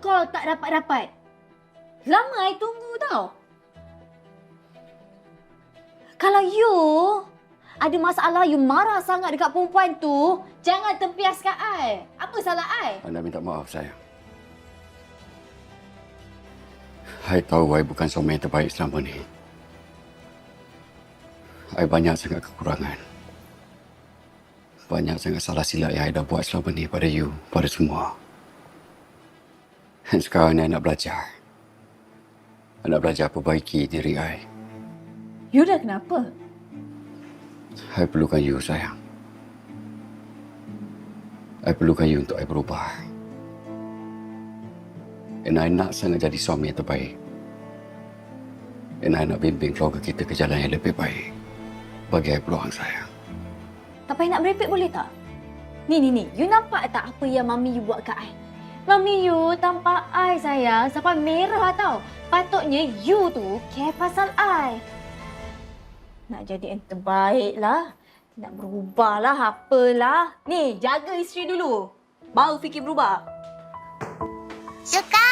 call tak dapat-dapat. Lama I tunggu tau. Kalau you ada masalah, you marah sangat dekat perempuan tu, jangan tempiaskan I. Apa salah I? Anda minta maaf. Saya tahu saya bukan suami yang terbaik selama ni. Saya banyak sangat kekurangan. Banyak sangat salah silap yang saya dah buat selama ni pada you, pada semua. Dan sekarang ni saya nak belajar. Saya nak belajar perbaiki diri saya. You dah kenapa? Saya perlukan you, sayang. Saya perlukan you untuk saya berubah. Dan saya nak sangat jadi suami yang terbaik. Dan saya nak bimbing keluarga kita ke jalan yang lebih baik. Bagi saya peluang, sayang. Tak payah nak merepek boleh tak? Ni, ni, ni. You nampak tak apa yang mami you buat kat I? Mami you tanpa I sayang sampai merah tau. Patutnya you tu care pasal I. Nak jadi yang terbaik lah. Nak berubah lah apalah. Ni, jaga isteri dulu. Baru fikir berubah. Suka!